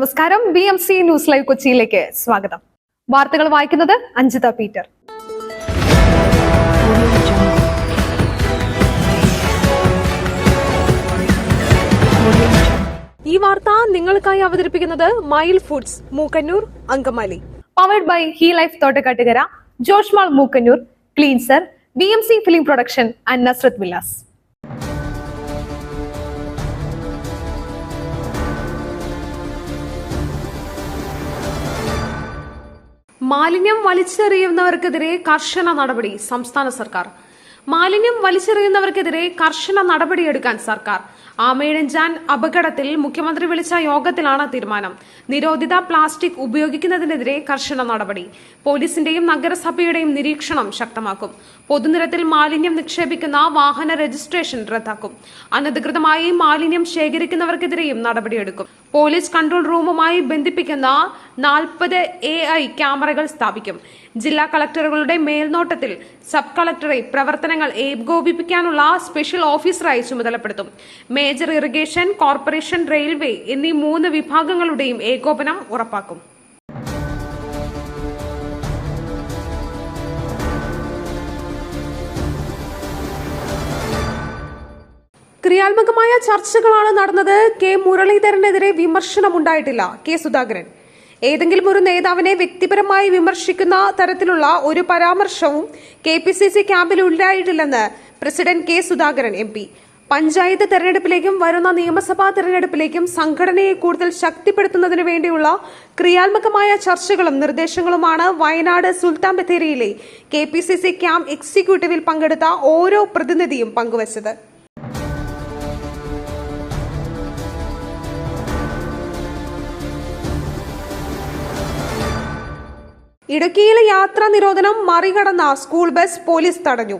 നമസ്കാരം. B M C news live കൊച്ചിയിലേക്ക് സ്വാഗതം. വാർത്തകൾ വായിക്കുന്നത് അഞ്ജിത പീറ്റർ. ഈ വാർത്ത നിങ്ങൾക്കായി അവതരിപ്പിക്കുന്നത് mile foods Mookkannoor Angamaly. Powered by he life Thottakkattukara Josh mall Mookkannoor cleanser B M C film production and Nasrath Vilas. മാലിന്യം വലിച്ചെറിയുന്നവർക്കെതിരെ കർശന നടപടി സംസ്ഥാന സർക്കാർ. മാലിന്യം വലിച്ചെറിയുന്നവർക്കെതിരെ കർശന നടപടിയെടുക്കാൻ സർക്കാർ. ആമയിഴഞ്ചാൻ അപകടത്തിൽ മുഖ്യമന്ത്രി വിളിച്ച യോഗത്തിലാണ് തീരുമാനം. നിരോധിത പ്ലാസ്റ്റിക് ഉപയോഗിക്കുന്നതിനെതിരെ കർശന നടപടി. പോലീസിന്റെയും നഗരസഭയുടെയും നിരീക്ഷണം ശക്തമാക്കും. പൊതുനിരത്തിൽ മാലിന്യം നിക്ഷേപിക്കുന്ന വാഹന രജിസ്ട്രേഷൻ റദ്ദാക്കും. അനധികൃതമായി മാലിന്യം ശേഖരിക്കുന്നവർക്കെതിരെയും നടപടിയെടുക്കും. പോലീസ് കൺട്രോൾ റൂമുമായി ബന്ധിപ്പിക്കുന്ന നാൽപ്പത് എ ഐ ക്യാമറകൾ സ്ഥാപിക്കും. ജില്ലാ കളക്ടറുകളുടെ മേൽനോട്ടത്തിൽ സബ് കളക്ടറെ പ്രവർത്തനങ്ങൾ ഏകോപിപ്പിക്കാനുള്ള സ്പെഷ്യൽ ഓഫീസറായി ചുമതലപ്പെടുത്തും. മേജർ ഇറിഗേഷൻ കോർപ്പറേഷൻ റെയിൽവേ എന്നീ മൂന്ന് വിഭാഗങ്ങളുടെയും ഏകോപനം ഉറപ്പാക്കും. ക്രിയാത്മകമായ ചർച്ചകളാണ് നടന്നത്. കെ മുരളീധരനെതിരെ വിമർശനം ഉണ്ടായിട്ടില്ല കെ സുധാകരൻ. ഏതെങ്കിലും ഒരു നേതാവിനെ വ്യക്തിപരമായി വിമർശിക്കുന്ന തരത്തിലുള്ള ഒരു പരാമർശവും കെ പി സി സി ക്യാമ്പിൽ ഉണ്ടായിട്ടില്ലെന്ന് president K Sudhakaran M P. Panchayat തെരഞ്ഞെടുപ്പിലേക്കും വരുന്ന നിയമസഭാ തെരഞ്ഞെടുപ്പിലേക്കും സംഘടനയെ കൂടുതൽ ശക്തിപ്പെടുത്തുന്നതിനു വേണ്ടിയുള്ള ക്രിയാത്മകമായ ചർച്ചകളും നിർദ്ദേശങ്ങളുമാണ് Wayanad Sultan ബത്തേരിയിലെ K P C C camp എക്സിക്യൂട്ടീവിൽ പങ്കെടുത്ത ഓരോ പ്രതിനിധിയും പങ്കുവച്ചത്. ഇടുക്കിയിലെ യാത്രാ നിരോധനം മറികടന്ന സ്കൂൾ ബസ് പോലീസ് തടഞ്ഞു.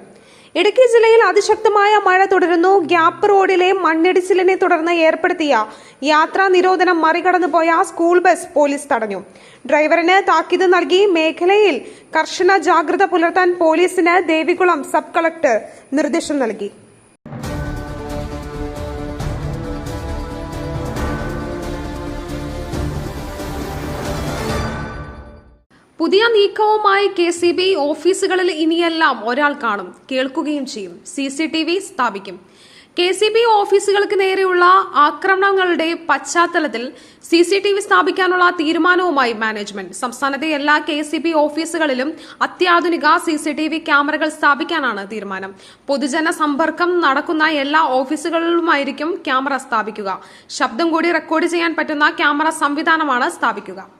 ഇടുക്കി ജില്ലയിൽ അതിശക്തമായ മഴ തുടരുന്നു. ഗ്യാപ്പ് റോഡിലെ മണ്ണിടിച്ചിലിനെ തുടർന്ന് ഏർപ്പെടുത്തിയ യാത്രാ നിരോധനം മറികടന്നു പോയ സ്കൂൾ ബസ് പോലീസ് തടഞ്ഞു. ഡ്രൈവറിന് താക്കീത് നൽകി മേഖലയിൽ കർശന ജാഗ്രത പുലർത്താൻ പോലീസിന് ദേവികുളം സബ് കളക്ടർ നിർദ്ദേശം നൽകി. പുതിയ നീക്കവുമായി കെ സി ബി ഓഫീസുകളിൽ ഇനിയെല്ലാം ഒരാൾ കാണും. കേൾക്കുകയും ചെയ്യും. സി സി ടി വി സ്ഥാപിക്കും. കെ സി ബി ഓഫീസുകൾക്ക് നേരെയുള്ള ആക്രമണങ്ങളുടെ പശ്ചാത്തലത്തിൽ സി സി ടി വി സ്ഥാപിക്കാനുള്ള തീരുമാനവുമായി മാനേജ്മെന്റ്. സംസ്ഥാനത്തെ എല്ലാ കെ സി ബി ഓഫീസുകളിലും അത്യാധുനിക സി സി ടി വി ക്യാമറകൾ സ്ഥാപിക്കാനാണ് തീരുമാനം. പൊതുജന സമ്പർക്കം നടക്കുന്ന എല്ലാ ഓഫീസുകളിലുമായിരിക്കും ക്യാമറ സ്ഥാപിക്കുക. ശബ്ദം കൂടി റെക്കോർഡ് ചെയ്യാൻ പറ്റുന്ന ക്യാമറ സംവിധാനമാണ് സ്ഥാപിക്കുക.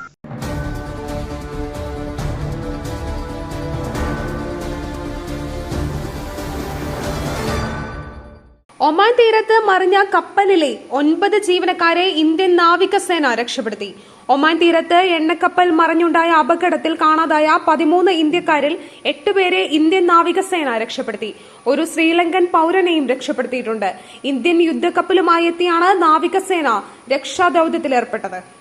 ഒമാൻ തീരത്ത് മറിഞ്ഞ കപ്പലിലെ ഒൻപത് ജീവനക്കാരെ ഇന്ത്യൻ നാവികസേന രക്ഷപ്പെടുത്തി. ഒമാൻ തീരത്ത് എണ്ണക്കപ്പൽ മറിഞ്ഞുണ്ടായ അപകടത്തിൽ കാണാതായ പതിമൂന്ന് ഇന്ത്യക്കാരിൽ എട്ടുപേരെ ഇന്ത്യൻ നാവികസേന രക്ഷപ്പെടുത്തി. ഒരു ശ്രീലങ്കൻ പൌരനെയും രക്ഷപ്പെടുത്തിയിട്ടുണ്ട്. ഇന്ത്യൻ യുദ്ധക്കപ്പലുമായി എത്തിയാണ് നാവികസേന രക്ഷാദൌത്യത്തിലേർപ്പെട്ടത്.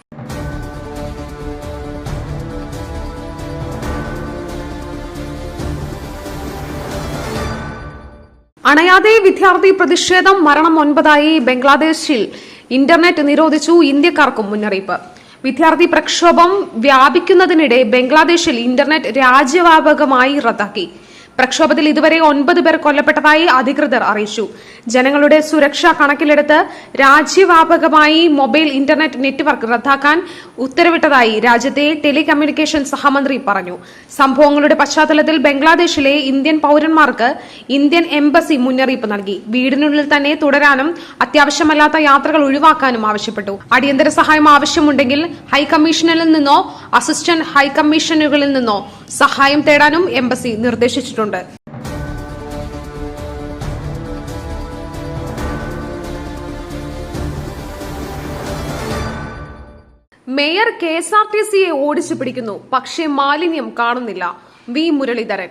അണയാതെ വിദ്യാർത്ഥി പ്രതിഷേധം മരണം ഒൻപതായി ബംഗ്ലാദേശിൽ ഇന്റർനെറ്റ് നിരോധിച്ചു ഇന്ത്യക്കാർക്കും മുന്നറിയിപ്പ്. വിദ്യാർത്ഥി പ്രക്ഷോഭം വ്യാപിക്കുന്നതിനിടെ ബംഗ്ലാദേശിൽ ഇന്റർനെറ്റ് രാജ്യവ്യാപകമായി റദ്ദാക്കി. പ്രക്ഷോഭത്തിൽ ഇതുവരെ ഒൻപത് പേർ കൊല്ലപ്പെട്ടതായി അധികൃതർ അറിയിച്ചു. ജനങ്ങളുടെ സുരക്ഷ കണക്കിലെടുത്ത് രാജ്യവ്യാപകമായി മൊബൈൽ ഇന്റർനെറ്റ് നെറ്റ്വർക്ക് റദ്ദാക്കാൻ ഉത്തരവിട്ടതായി രാജ്യത്തെ ടെലികമ്മ്യൂണിക്കേഷൻ സഹമന്ത്രി പറഞ്ഞു. സംഭവങ്ങളുടെ പശ്ചാത്തലത്തിൽ ബംഗ്ലാദേശിലെ ഇന്ത്യൻ പൌരന്മാർക്ക് ഇന്ത്യൻ എംബസി മുന്നറിയിപ്പ് നൽകി. വീടിനുള്ളിൽ തന്നെ തുടരാനും അത്യാവശ്യമല്ലാത്ത യാത്രകൾ ഒഴിവാക്കാനും ആവശ്യപ്പെട്ടു. അടിയന്തര സഹായം ആവശ്യമുണ്ടെങ്കിൽ ഹൈക്കമ്മീഷനിൽ നിന്നോ അസിസ്റ്റന്റ് ഹൈക്കമ്മീഷനുകളിൽ നിന്നോ സഹായം തേടാനും എംബസി നിർദ്ദേശിച്ചിട്ടുണ്ട്. പറയുന്നുണ്ട് mayor K S R T സിയെ ഓടിച്ചു പിടിക്കുന്നു. പക്ഷേ മാലിന്യം കാണുന്നില്ല. വി മുരളീധരൻ.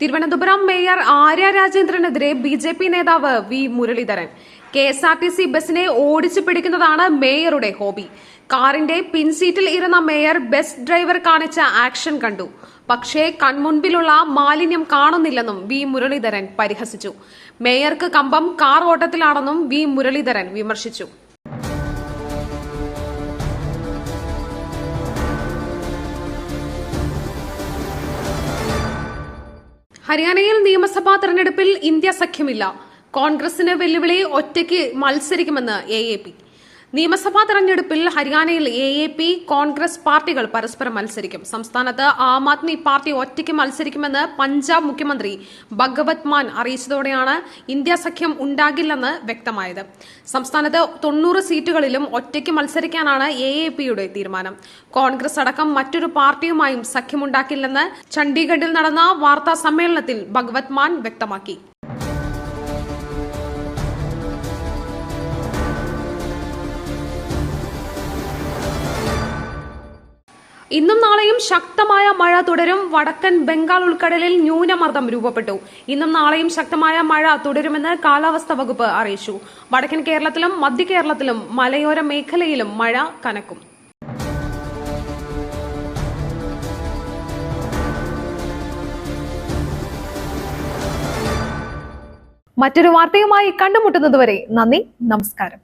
തിരുവനന്തപുരം മേയർ ആര്യ രാജേന്ദ്രനെതിരെ ബി ജെ പി നേതാവ് V Muraleedharan. K S R T C ബസിനെ ഓടിച്ചു പിടിക്കുന്നതാണ് മേയറുടെ ഹോബി. കാറിന്റെ പിൻസീറ്റിൽ ഇരുന്ന മേയർ ബസ് ഡ്രൈവർ കാണിച്ച ആക്ഷൻ കണ്ടു. പക്ഷേ കൺമുൻപിലുള്ള മാലിന്യം കാണുന്നില്ലെന്നും വി മുരളീധരൻ പരിഹസിച്ചു. മേയർക്ക് കമ്പം കാർ ഓട്ടത്തിലാണെന്നും വി മുരളീധരൻ വിമർശിച്ചു. ഹരിയാനയിൽ നിയമസഭാ തെരഞ്ഞെടുപ്പിൽ ഇന്ത്യ സഖ്യമില്ല. കോൺഗ്രസിന് വെല്ലുവിളി ഒറ്റയ്ക്ക് മത്സരിക്കുമെന്ന് എ എ പി. നിയമസഭാ തെരഞ്ഞെടുപ്പിൽ ഹരിയാനയിൽ എ എ പി കോൺഗ്രസ് പാർട്ടികൾ പരസ്പരം മത്സരിക്കും. സംസ്ഥാനത്ത് ആം ആദ്മി പാർട്ടി ഒറ്റയ്ക്ക് മത്സരിക്കുമെന്ന് പഞ്ചാബ് മുഖ്യമന്ത്രി ഭഗവത് മാൻ അറിയിച്ചതോടെയാണ് ഇന്ത്യ സഖ്യം ഉണ്ടാകില്ലെന്ന് വ്യക്തമായത്. സംസ്ഥാനത്ത് തൊണ്ണൂറ് സീറ്റുകളിലും ഒറ്റയ്ക്ക് മത്സരിക്കാനാണ് എ എ പിയുടെ തീരുമാനം. കോൺഗ്രസ് അടക്കം മറ്റൊരു പാർട്ടിയുമായും സഖ്യമുണ്ടാക്കില്ലെന്ന് ചണ്ഡീഗഡിൽ നടന്ന വാർത്താ സമ്മേളനത്തിൽ ഭഗവത് മാൻ വ്യക്തമാക്കി. ഇന്നും നാളെയും ശക്തമായ മഴ തുടരും. വടക്കൻ ബംഗാൾ ഉൾക്കടലിൽ ന്യൂനമർദ്ദം രൂപപ്പെട്ടു. ഇന്നും നാളെയും ശക്തമായ മഴ തുടരുമെന്ന് കാലാവസ്ഥാ വകുപ്പ് അറിയിച്ചു. വടക്കൻ കേരളത്തിലും മധ്യ കേരളത്തിലും മലയോര മേഖലയിലും മഴ കനക്കും. മറ്റൊരു വാർത്തയുമായി കണ്ടുമുട്ടുന്നതുവരെ നന്ദി നമസ്കാരം.